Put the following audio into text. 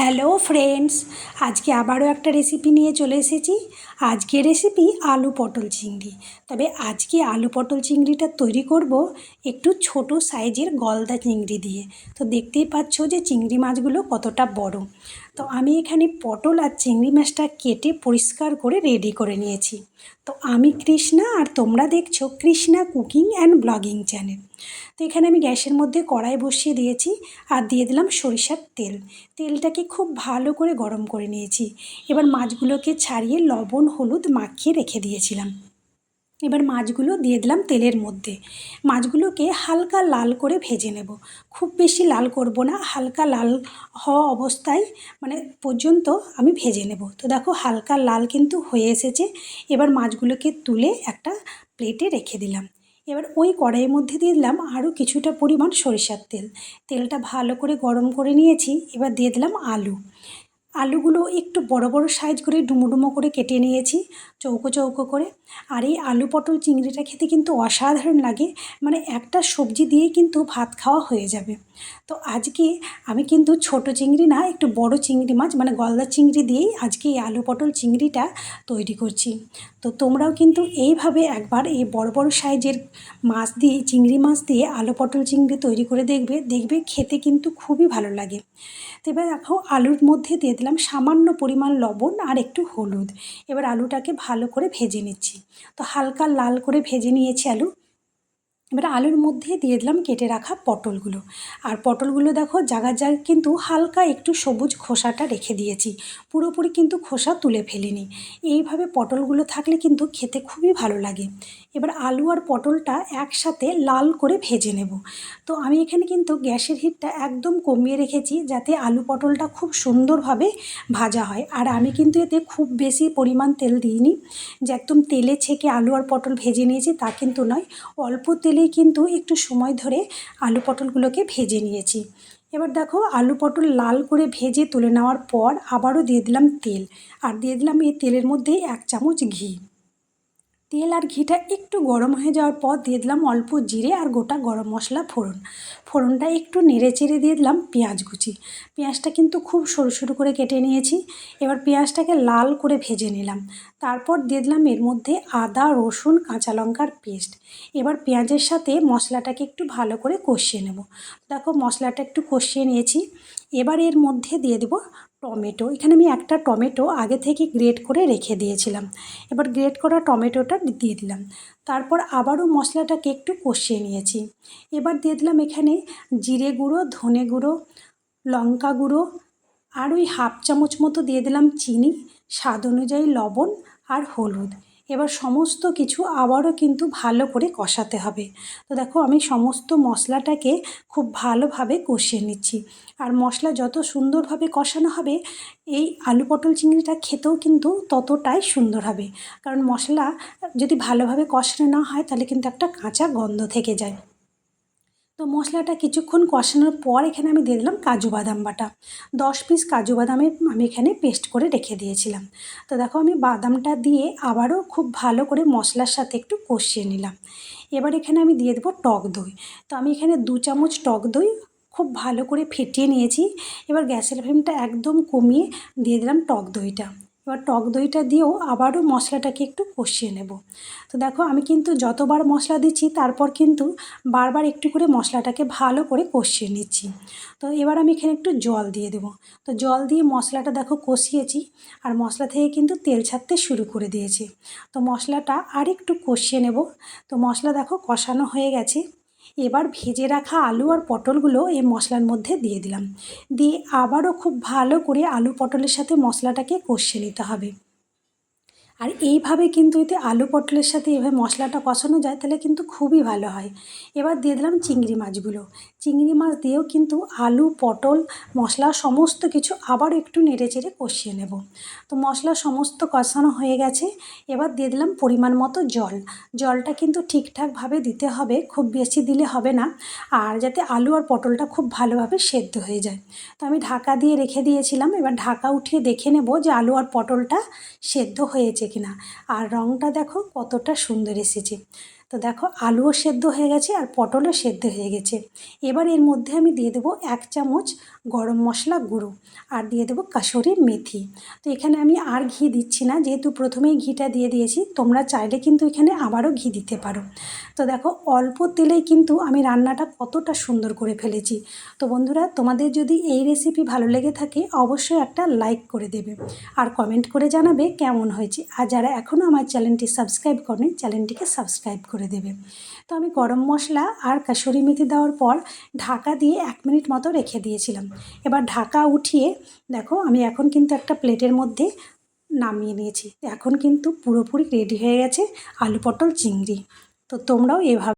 Hello friends, আজকে আবারও একটা রেসিপি নিয়ে চলে এসেছি। আজকে রেসিপি আলু পটল চিংড়ি। তবে আজকে আলু পটল চিংড়িটা তৈরি করব একটু ছোট সাইজের গলদা চিংড়ি দিয়ে। তো দেখতেই পাচ্ছ যে চিংড়ি মাছগুলো কতটা বড়। তো আমি এখানে পটল আর চিংড়ি মাছটা কেটে পরিষ্কার করে রেডি করে নিয়েছি। তো আমি কৃষ্ণা আর তোমরা দেখছ Krishna cooking and blogging channel তো এখানে আমি গ্যাসের মধ্যে কড়াই বসিয়ে দিয়েছি আর দিয়ে দিলাম সরিষার তেল। তেলটাকে খুব ভালো করে গরম করে নিয়েছি। এবার মাছগুলোকে ছাড়িয়ে লবণ, হলুদ মাখিয়ে রেখে দিয়েছিলাম। এবার মাছগুলো দিয়ে দিলাম তেলের মধ্যে। মাছগুলোকে হালকা লাল করে ভেজে নেব। খুব বেশি লাল করব না, হালকা লাল হওয়া অবস্থায় মানে পর্যন্ত আমি ভেজে নেব। তো দেখো হালকা লাল কিন্তু হয়ে এসেছে। এবার মাছগুলোকে তুলে একটা প্লেটে রেখে দিলাম। এবার ওই কড়াইয়ের মধ্যে দিয়ে দিলাম আরও কিছুটা পরিমাণ সরিষার তেল। তেলটা ভালো করে গরম করে নিয়েছি। এবার দিয়ে দিলাম আলু। আলুগুলো একটু বড় বড় সাইজ করে ডুমো ডুমো করে কেটে নিয়েছি, চৌকো চৌকো করে। আর এই আলু পটল চিংড়িটা খেতে কিন্তু অসাধারণ লাগে। মানে একটা সবজি দিয়ে কিন্তু ভাত খাওয়া হয়ে যাবে। তো আজকে আমি কিন্তু ছোট চিংড়ি না, একটু বড় চিংড়ি মাছ মানে গলদা চিংড়ি দিয়েই আজকে এই আলু পটল চিংড়িটা তৈরি করছি। তো তোমরাও কিন্তু এইভাবে একবার এই বড় বড় সাইজের মাছ দিয়ে, চিংড়ি মাছ দিয়ে আলু পটল চিংড়ি তৈরি করে দেখবে দেখবে খেতে কিন্তু খুবই ভালো লাগে। তো এবার দেখো, আলুর মধ্যে দিয়ে দিলাম সামান্য পরিমাণ লবণ আর একটু হলুদ। এবার আলুটাকে ভালো করে ভেজে নিচ্ছি। তো হালকা লাল করে ভেজে নিয়েছি আলু। এবার আলুর মধ্যে দিয়ে দিলাম কেটে রাখা পটলগুলো। আর পটলগুলো দেখো জায়গার জায়গায় কিন্তু হালকা একটু সবুজ খোসাটা রেখে দিয়েছি। পুরোপুরি কিন্তু খোসা তুলে ফেলিনি। এইভাবে পটলগুলো থাকলে কিন্তু খেতে খুবই ভালো লাগে। এবার আলু আর পটলটা একসাথে লাল করে ভেজে নেব। তো আমি এখানে কিন্তু গ্যাসের হিটটা একদম কমিয়ে রেখেছি যাতে আলু পটলটা খুব সুন্দরভাবে ভাজা হয়। আর আমি কিন্তু এতে খুব বেশি পরিমাণ তেল দিইনি। যে একদম তেলে ছেঁকে আলু আর পটল ভেজে নিয়েছি তা কিন্তু নয়, অল্প তেলেই কিন্তু একটু সময় ধরে আলু পটলগুলোকে ভেজে নিয়েছি। এবার দেখো, আলু পটল লাল করে ভেজে তুলে নেওয়ার পর আবারও দিয়ে দিলাম তেল। আর দিয়ে দিলাম এই তেলের মধ্যে এক চামচ ঘি। তেল আর ঘিটা একটু গরম হয়ে যাওয়ার পর দিয়ে দিলাম অল্প জিরে আর গোটা গরম মশলা ফোড়ন। ফোড়নটা একটু নেড়ে চেড়ে দিয়ে দিলাম পেঁয়াজ কুচি। পেঁয়াজটা কিন্তু খুব সরু সরু করে কেটে নিয়েছি। এবার পেঁয়াজটাকে লাল করে ভেজে নিলাম। তারপর দিয়ে দিলাম এর মধ্যে আদা, রসুন, কাঁচা লঙ্কার পেস্ট। এবার পেঁয়াজের সাথে মশলাটাকে একটু ভালো করে কষিয়ে নেব। দেখো মশলাটা একটু কষিয়ে নিয়েছি। এবার এর মধ্যে দিয়ে দেবো টমেটো, এখানে আমি একটা টমেটো আগে থেকে গ্রেট করে রেখে দিয়েছিলাম। এবার গ্রেট করা টমেটোটা দিয়ে দিলাম। তারপর আবারও মশলাটাকে একটু কষিয়ে নিয়েছি। এবার দিয়ে দিলাম এখানে জিরে গুঁড়ো, ধনে গুঁড়ো, লঙ্কা গুঁড়ো, আর ওই হাফ চামচ মতো দিয়ে দিলাম চিনি, স্বাদ অনুযায়ী লবণ আর হলুদ। এবার সমস্ত কিছু আবারও কিন্তু ভালো করে কষাতে হবে। তো দেখো, আমি সমস্ত মশলাটাকে খুব ভালোভাবে কষিয়ে নিচ্ছি। আর মশলা যত সুন্দরভাবে কষানো হবে, এই আলু পটল চিংড়িটা খেতেও কিন্তু ততটাই সুন্দর হবে। কারণ মশলা যদি ভালোভাবে কষানো না হয়, তাহলে কিন্তু একটা কাঁচা গন্ধ থেকে যায়। তো মশলাটা কিছুক্ষণ কষানোর পর এখানে আমি দিয়ে দিলাম কাজু বাদাম বাটা। দশ পিস কাজু বাদামের আমি এখানে পেস্ট করে রেখে দিয়েছিলাম। তো দেখো আমি বাদামটা দিয়ে আবারও খুব ভালো করে মশলার সাথে একটু কষিয়ে নিলাম। এবার এখানে আমি দিয়ে দেবো টক দই। তো আমি এখানে দু চামচ টক দই খুব ভালো করে ফেটিয়ে নিয়েছি। এবার গ্যাসের ফ্লেমটা একদম কমিয়ে দিয়ে দিলাম টক দইটা। এবার টক দইটা দিয়েও আবারও মশলাটাকে একটু কষিয়ে নেব। তো দেখো আমি কিন্তু যতবার মশলা দিচ্ছি, তারপর কিন্তু বারবার একটু করে মশলাটাকে ভালো করে কষিয়ে নিচ্ছি। তো এবার আমি এখানে একটু জল দিয়ে দেব। তো জল দিয়ে মশলাটা দেখো কষিয়েছি আর মশলা থেকে কিন্তু তেল ছাড়তে শুরু করে দিয়েছি। তো মশলাটা আর একটু কষিয়ে নেব। তো মশলা দেখো কষানো হয়ে গেছে। এবার ভেজে রাখা আলু আর পটলগুলো এই মশলার মধ্যে দিয়ে দিলাম। দিয়ে আবারও খুব ভালো করে আলু পটলের সাথে মশলাটাকে কষিয়ে নিতে হবে। আর এইভাবে কিন্তু এতে আলু পটলের সাথে এভাবে মশলাটা কষানো যায়, তাহলে কিন্তু খুবই ভালো হয়। এবার দিয়ে দিলাম চিংড়ি মাছগুলো। চিংড়ি মাছ দিয়েও কিন্তু আলু, পটল, মশলা সমস্ত কিছু আবার একটু নেড়ে চেড়ে কষিয়ে নেব। তো মশলা সমস্ত কষানো হয়ে গেছে। এবার দিয়ে দিলাম পরিমাণ মতো জল। জলটা কিন্তু ঠিকঠাকভাবে দিতে হবে, খুব বেশি দিলে হবে না। আর যাতে আলু আর পটলটা খুব ভালোভাবে সেদ্ধ হয়ে যায়। তো আমি ঢাকা দিয়ে রেখে দিয়েছিলাম। এবার ঢাকা উঠিয়ে দেখে নেব যে আলু আর পটলটা সেদ্ধ হয়েছে কিনা। আর রঙটা দেখো কতটা সুন্দর এসেছে। তো দেখো, আলুও সেদ্ধ হয়ে গেছে আর পটলও সেদ্ধ হয়ে গেছে। এবার এর মধ্যে আমি দিয়ে দেবো এক চামচ গরম মশলা গুঁড়ো আর দিয়ে দেবো কাসুরি মেথি। তো এখানে আমি আর ঘি দিচ্ছি না, যেহেতু প্রথমেই ঘিটা দিয়ে দিয়েছি, তোমরা চাইলে কিন্তু এখানে আবারও ঘি দিতে পারো। তো দেখো, অল্প তেলেই কিন্তু আমি রান্নাটা কতটা সুন্দর করে ফেলেছি। তো বন্ধুরা, তোমাদের যদি এই রেসিপি ভালো লেগে থাকে, অবশ্যই একটা লাইক করে দেবে। আর কমেন্ট করে জানাবে কেমন হয়েছে। আর যারা এখনও আমার চ্যানেলটি সাবস্ক্রাইব করেনি, চ্যানেলটিকে সাবস্ক্রাইব করে দেবে। তো আমি গরম মশলা আর কাসুরি মেথি দেওয়ার পর ঢাকা দিয়ে এক মিনিট মতো রেখে দিয়েছিলাম। এবার ঢাকা উঠিয়ে দেখো আমি এখন কিন্তু একটা প্লেটের মধ্যে নামিয়ে নিয়েছি। এখন কিন্তু পুরোপুরি রেডি হয়ে গেছে আলু পটল চিংড়ি। তো তোমরাও এভাবে